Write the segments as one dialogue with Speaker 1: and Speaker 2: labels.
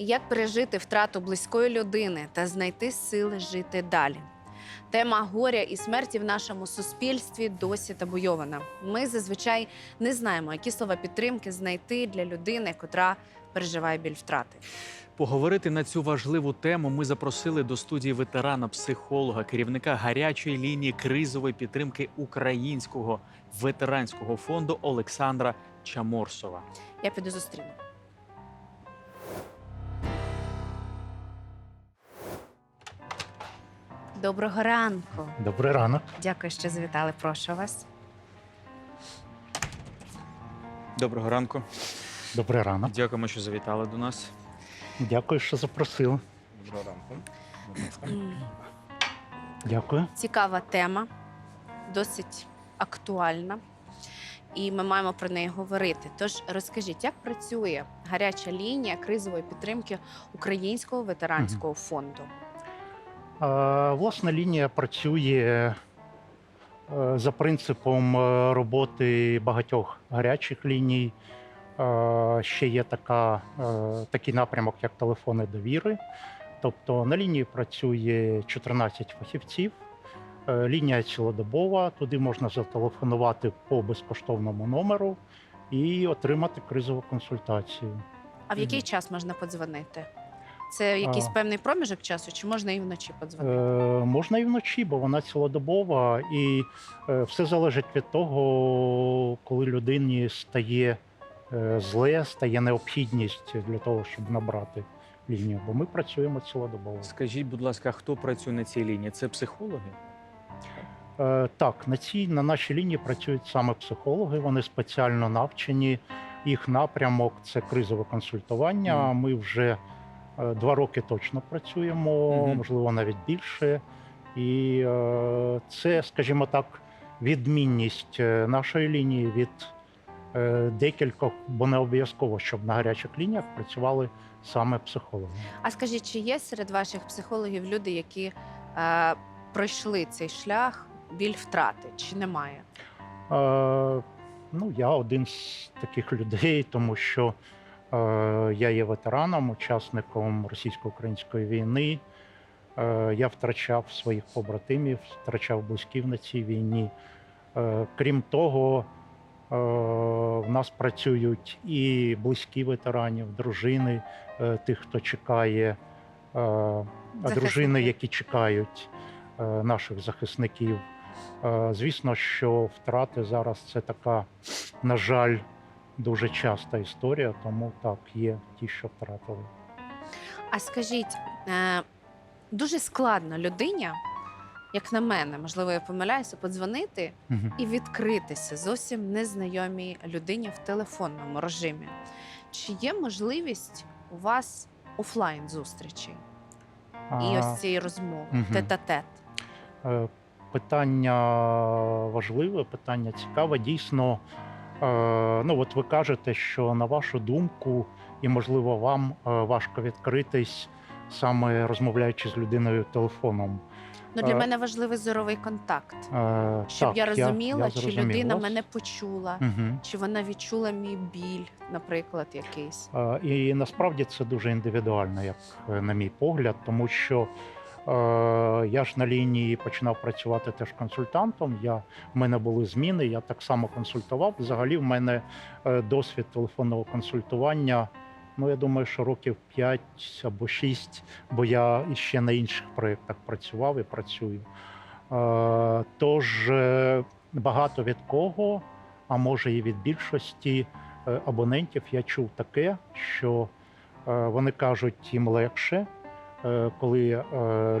Speaker 1: Як пережити втрату близької людини та знайти сили жити далі? Тема горя і смерті в нашому суспільстві досі табуйована. Ми зазвичай не знаємо, які слова підтримки знайти для людини, котра переживає біль втрати.
Speaker 2: Поговорити на цю важливу тему ми запросили до студії ветерана, психолога, керівника гарячої лінії кризової підтримки українського ветеранського фонду Олександра Чаморсова.
Speaker 1: Я піду зустріну. Доброго ранку.
Speaker 3: Добрий ранок.
Speaker 1: Дякую, що завітали. Прошу вас.
Speaker 2: Доброго ранку.
Speaker 3: Добрий ранок.
Speaker 2: Дякуємо, що завітали до нас.
Speaker 3: Дякую, що запросили.
Speaker 4: Доброго ранку.
Speaker 3: Дякую.
Speaker 1: Цікава тема, досить актуальна, і ми маємо про неї говорити. Тож розкажіть, як працює гаряча лінія кризової підтримки Українського ветеранського фонду?
Speaker 3: Власна лінія працює е, за принципом е, роботи багатьох гарячих ліній. Е, Ще є така, такий напрямок, як телефони довіри. Тобто на лінії працює 14 фахівців. Лінія цілодобова, туди можна зателефонувати по безкоштовному номеру і отримати кризову консультацію.
Speaker 1: А в який час можна подзвонити? Це якийсь
Speaker 3: А.
Speaker 1: певний проміжок часу, чи можна і вночі подзвонити?
Speaker 3: Е, можна і вночі, бо вона цілодобова, і е, все залежить від того, коли людині стає е, зле, стає необхідність для того, щоб набрати лінію. Бо ми працюємо цілодобово.
Speaker 2: Скажіть, будь ласка, хто працює на цій лінії? Це психологи?
Speaker 3: Е, так, на цій на нашій лінії працюють саме психологи. Вони спеціально навчені. Їх напрямок це кризове консультування. Ми вже два роки точно працюємо, можливо, навіть більше. І е, це, скажімо так, відмінність е, нашої лінії від е, декількох, бо не обов'язково, щоб на гарячих лініях працювали саме психологи.
Speaker 1: А скажіть, чи є серед ваших психологів люди, які е, пройшли цей шлях біль втрати, чи немає?
Speaker 3: Е, ну, я один з таких людей, тому що е, я є ветераном, учасником російсько-української війни. Е, я втрачав своїх побратимів, втрачав близьків на цій війні. Е, крім того, е, в нас працюють і близькі ветеранів, дружини е, тих, хто чекає, е, дружини, які чекають е, наших захисників. Е, Звісно, що втрати зараз це така, на жаль, дуже часта історія, тому так, є ті, що втратили.
Speaker 1: А скажіть, е, дуже складно людині, як на мене, можливо, я помиляюся, подзвонити
Speaker 3: Мгм.
Speaker 1: і відкритися зовсім незнайомій людині в телефонному режимі. Чи є можливість у вас офлайн зустрічей і ось цієї розмови,
Speaker 3: мгм.
Speaker 1: тет-а-тет?
Speaker 3: Е, Питання важливе, питання цікаве. Дійсно, ну от ви кажете, що на вашу думку, і можливо вам е, важко відкритись саме розмовляючи з людиною телефоном.
Speaker 1: Ну, для
Speaker 3: Е,
Speaker 1: мене важливий зоровий контакт,
Speaker 3: Е,
Speaker 1: щоб
Speaker 3: так,
Speaker 1: я розуміла,
Speaker 3: я
Speaker 1: чи людина
Speaker 3: вас.
Speaker 1: мене почула,
Speaker 3: Мгм.
Speaker 1: чи вона відчула мій біль, наприклад, якийсь.
Speaker 3: Е, І насправді це дуже індивідуально, як е, на мій погляд, тому що е, я ж на лінії починав працювати теж консультантом. Я, в мене були зміни, я так само консультував. Взагалі, в мене е, досвід телефонного консультування. Ну, я думаю, що років 5 або 6, бо я іще на інших проєктах працював і працюю. Е, Тож е, багато від кого, а може і від більшості е, абонентів я чув таке, що е, вони кажуть, їм легше, е, коли е,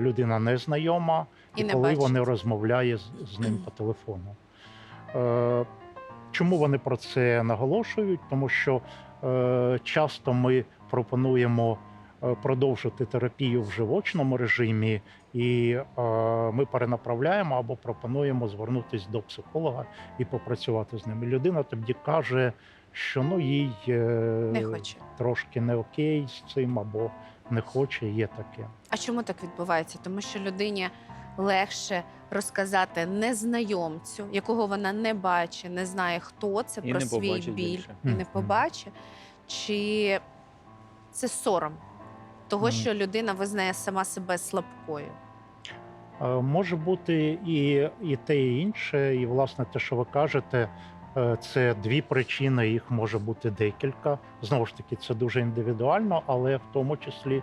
Speaker 3: людина незнайома,
Speaker 1: І
Speaker 3: і,
Speaker 1: не
Speaker 3: коли
Speaker 1: бачить.
Speaker 3: вони розмовляють з, з ним по телефону. Е, Чому вони про це наголошують? Тому що е, часто ми пропонуємо е, продовжити терапію в живочному режимі, і е, ми перенаправляємо або пропонуємо звернутися до психолога і попрацювати з ним. І людина тоді каже, що ну їй е,
Speaker 1: Не хоче.
Speaker 3: трошки не окей з цим, або не хоче, є таке.
Speaker 1: А чому так відбувається? Тому що людині легше розказати незнайомцю, якого вона не бачить, не знає, хто це
Speaker 2: І
Speaker 1: про свій біль
Speaker 2: більше.
Speaker 1: і не побачить, чи це сором того, що людина визнає сама себе слабкою?
Speaker 3: Е, Може бути і, і те, і інше. І, власне, те, що ви кажете, це дві причини, їх може бути декілька. Знову ж таки, це дуже індивідуально, але в тому числі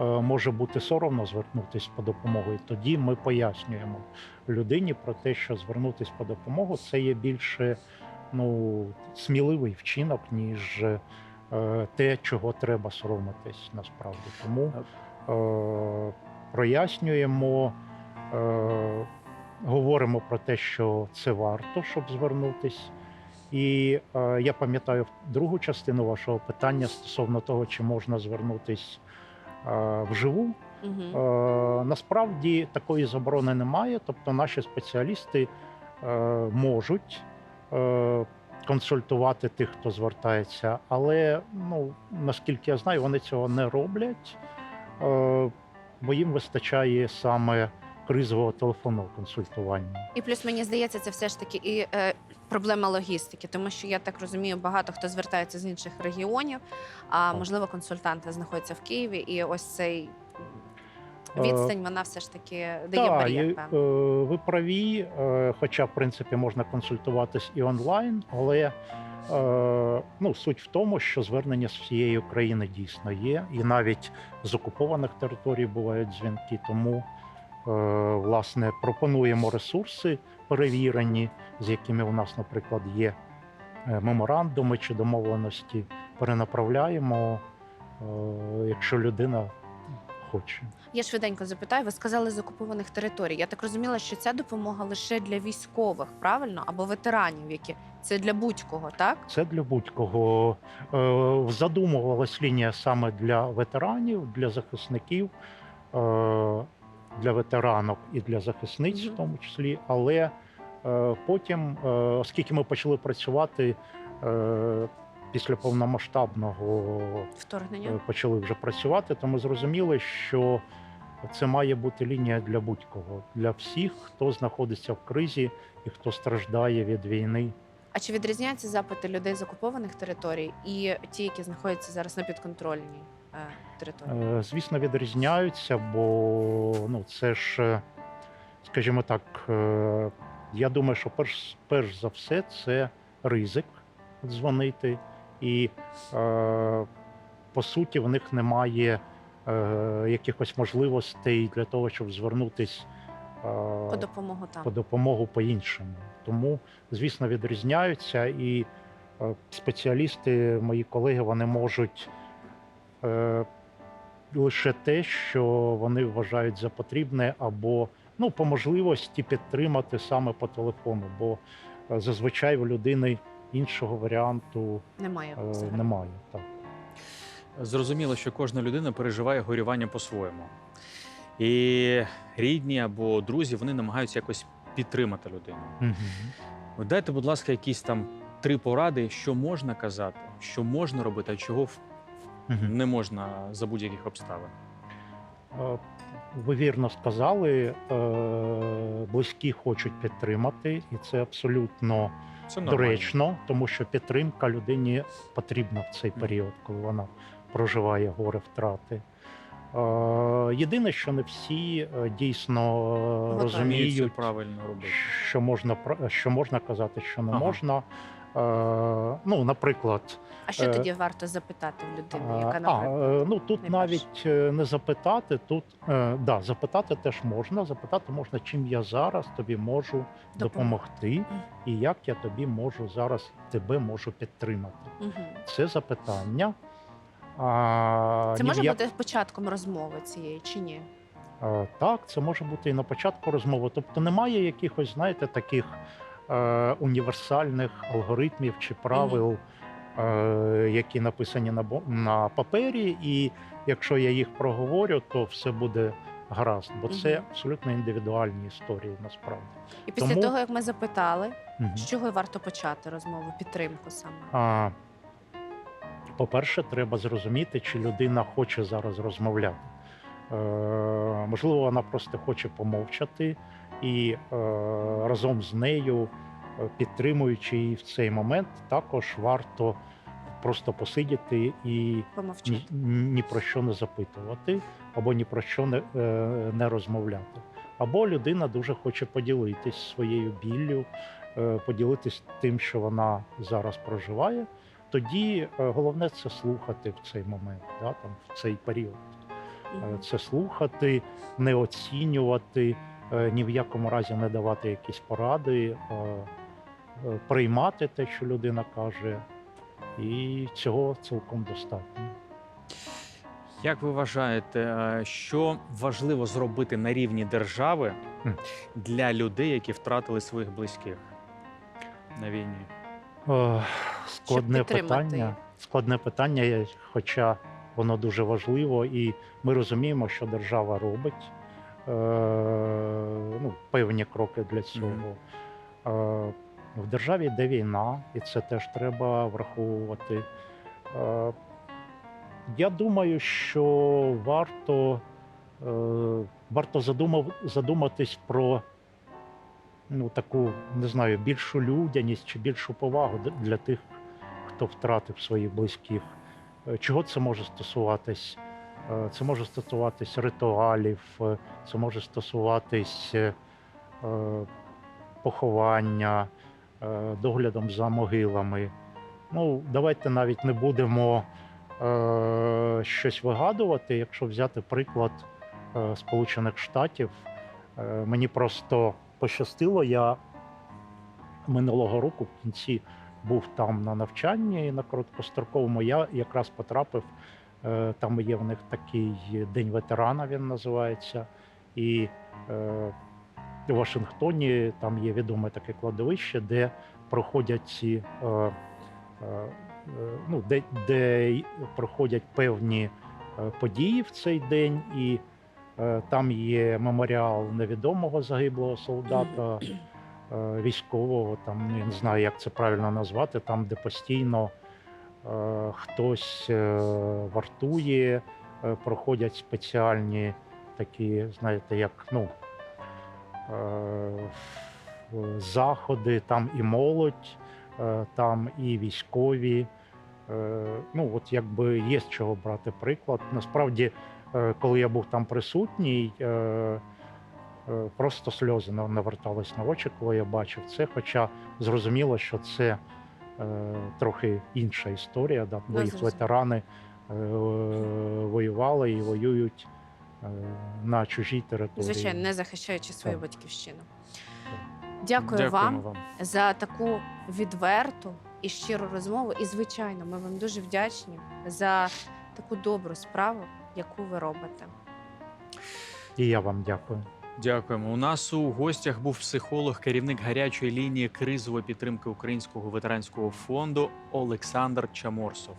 Speaker 3: е, може бути соромно звернутися по допомогу. І тоді ми пояснюємо людині про те, що звернутися по допомогу це є більше ну, сміливий вчинок, ніж е, те, чого треба соромитись насправді. Тому е, прояснюємо, е, говоримо про те, що це варто, щоб звернутись. І е, я пам'ятаю другу частину вашого питання стосовно того, чи можна звернутись е, вживу.
Speaker 1: Угу.
Speaker 3: Е, насправді такої заборони немає. Тобто наші спеціалісти е, можуть е, консультувати тих, хто звертається, але ну, наскільки я знаю, вони цього не роблять, е, бо їм вистачає саме кризового телефонного консультування.
Speaker 1: І плюс мені здається, це все ж таки і е, проблема логістики, тому що я так розумію, багато хто звертається з інших регіонів, а можливо, консультанти знаходяться в Києві, і ось цей
Speaker 3: Е,
Speaker 1: відстань вона все ж таки дає
Speaker 3: Так,
Speaker 1: бар'єр.
Speaker 3: е, ви праві, е, хоча, в принципі, можна консультуватись і онлайн, але е, ну, суть в тому, що звернення з всієї України дійсно є, і навіть з окупованих територій бувають дзвінки. Тому, власне, пропонуємо ресурси перевірені, з якими у нас, наприклад, є е, меморандуми чи домовленості. Перенаправляємо, е, якщо людина хоче.
Speaker 1: Я швиденько запитаю, ви сказали з окупованих територій. Я так розуміла, що ця допомога лише для військових, правильно? Або ветеранів, які це для будь-кого, так?
Speaker 3: Це для будь-кого. Е, Задумувалась лінія саме для ветеранів, для захисників, е, для ветеранок і для захисниць, в тому числі. Але е, потім, е, оскільки ми почали працювати е, після повномасштабного,
Speaker 1: Вторгнення.
Speaker 3: е, почали вже працювати, то ми зрозуміли, що це має бути лінія для будь-кого, для всіх, хто знаходиться в кризі і хто страждає від війни.
Speaker 1: А чи відрізняються запити людей з окупованих територій і ті, які знаходяться зараз на підконтрольній території?
Speaker 3: Е, Звісно, відрізняються, бо ну, це ж, е, скажімо так, е, я думаю, що перш, перш за все це ризик дзвонити, і е, по суті в них немає е, якихось можливостей для того, щоб звернутися
Speaker 1: По допомогу там.
Speaker 3: по допомогу по-іншому. Тому, звісно, відрізняються, і е, спеціалісти, мої колеги, вони можуть е, лише те, що вони вважають за потрібне, або ну, по можливості підтримати саме по телефону, бо е, зазвичай у людини іншого варіанту
Speaker 1: Немає
Speaker 3: е, немає. Так.
Speaker 2: Зрозуміло, що кожна людина переживає горювання по-своєму. І рідні або друзі вони намагаються якось підтримати людину.
Speaker 3: Угу.
Speaker 2: Дайте, будь ласка, якісь там три поради, що можна казати, що можна робити, а чого не можна за будь-яких обставин.
Speaker 3: Е, Ви вірно сказали, е, близькі хочуть підтримати, і це абсолютно
Speaker 2: Це
Speaker 3: доречно, тому що підтримка людині потрібна в цей період, коли вона проживає горе втрати. Е, Єдине, що не всі дійсно. Розуміють,
Speaker 2: правильно робити.
Speaker 3: що можна що можна казати, що не
Speaker 2: Ага.
Speaker 3: можна. Е, Ну, наприклад,
Speaker 1: А що
Speaker 3: Е,
Speaker 1: тоді варто запитати в людини, яка
Speaker 3: а,
Speaker 1: наприклад?
Speaker 3: е, ну тут
Speaker 1: не
Speaker 3: навіть е, не запитати, тут е, да, запитати теж можна. Запитати можна, чим я зараз тобі можу допомогти, і як я тобі можу зараз тебе можу підтримати.
Speaker 1: Мгм.
Speaker 3: Це запитання. А,
Speaker 1: Це може
Speaker 3: як-
Speaker 1: бути початком розмови цієї чи ні?
Speaker 3: Е, Так, це може бути і на початку розмови. Тобто немає якихось, знаєте, таких е, універсальних алгоритмів чи правил, е, які написані на, на папері, і якщо я їх проговорю, то все буде гаразд, бо це абсолютно індивідуальні історії насправді.
Speaker 1: І після
Speaker 3: Тому-
Speaker 1: того, як ми запитали,
Speaker 3: Мгм.
Speaker 1: з чого варто почати розмову, підтримку саме?
Speaker 3: А, по-перше, треба зрозуміти, чи людина хоче зараз розмовляти. Е, можливо, вона просто хоче помовчати і е, разом з нею, е, підтримуючи її в цей момент, також варто просто посидіти і ні, ні про що не запитувати, або ні про що не, не розмовляти. Або людина дуже хоче поділитись своєю біллю, поділитись тим, що вона зараз проживає. Тоді головне це слухати в цей момент, да, там, в цей період. Е. Це слухати, не оцінювати, е, ні в якому разі не давати якісь поради, е, приймати те, що людина каже, і цього цілком достатньо.
Speaker 2: Як ви вважаєте, що важливо зробити на рівні держави для людей, які втратили своїх близьких на війні?
Speaker 3: Складне питання. Складне питання, хоча воно дуже важливо, і ми розуміємо, що держава робить е, ну, певні кроки для цього. Е, в державі йде війна, і це теж треба враховувати. Е, я думаю, що варто, е, варто задумав, задуматись про ну, таку, не знаю, більшу людяність чи більшу повагу для тих, хто втратив своїх близьких. Е, Чого це може стосуватись? Е, Це може стосуватись ритуалів, е, це може стосуватись поховання, доглядом за могилами. Ну, давайте навіть не будемо щось вигадувати. Якщо взяти приклад Сполучених Штатів, мені просто пощастило. Я минулого року в кінці був там на навчанні на короткостроковому. Я якраз потрапив. е, Там є в них такий день ветерана, він називається. І е, у Вашингтоні там є відоме таке кладовище, де проходять ці е, ну, де, де проходять певні події в цей день, і там є меморіал невідомого загиблого солдата, військового, там я не знаю, як це правильно назвати, там, де постійно е, хтось е, вартує, е, проходять спеціальні такі, знаєте, як ну, е, заходи, там і молодь, е, там і військові. Е, Ну, от якби є з чого брати приклад. Насправді, е, коли я був там присутній, е, е, просто сльози навертались на очі, коли я бачив це. Хоча зрозуміло, що це е, трохи інша історія, да, бо їх ветерани е, воювали і воюють е, на чужій території.
Speaker 1: Звичайно, не захищаючи свою
Speaker 3: Так.
Speaker 1: батьківщину. Дякую
Speaker 2: Дякуємо
Speaker 1: вам
Speaker 2: вам.
Speaker 1: за таку відверту і щиру розмову. І, звичайно, ми вам дуже вдячні за таку добру справу, яку ви робите.
Speaker 3: І я вам дякую.
Speaker 2: Дякуємо. У нас у гостях був психолог, керівник гарячої лінії кризової підтримки Українського ветеранського фонду Олександр Чаморсов.